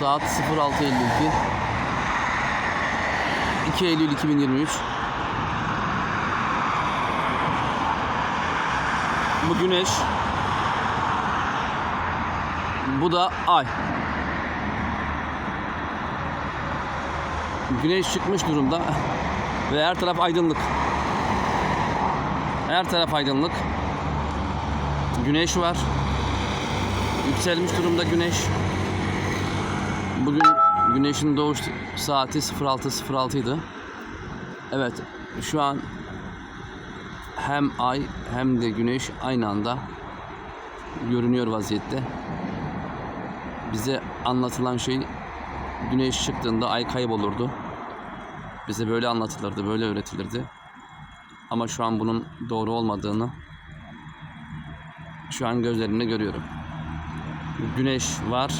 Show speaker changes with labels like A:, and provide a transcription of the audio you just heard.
A: Saat 06.52. 2 Eylül 2023. Bu güneş. Bu da ay. Güneş çıkmış durumda ve her taraf aydınlık. Her taraf aydınlık. Güneş var. Yükselmiş durumda güneş. Bugün güneşin doğuş saati 06.06 idi. Evet, şu an hem ay hem de güneş aynı anda görünüyor vaziyette. Bize anlatılan şey güneş çıktığında ay kaybolurdu. Bize böyle anlatılırdı, böyle öğretilirdi. Ama şu an bunun doğru olmadığını şu an gözlerimle görüyorum. Güneş var,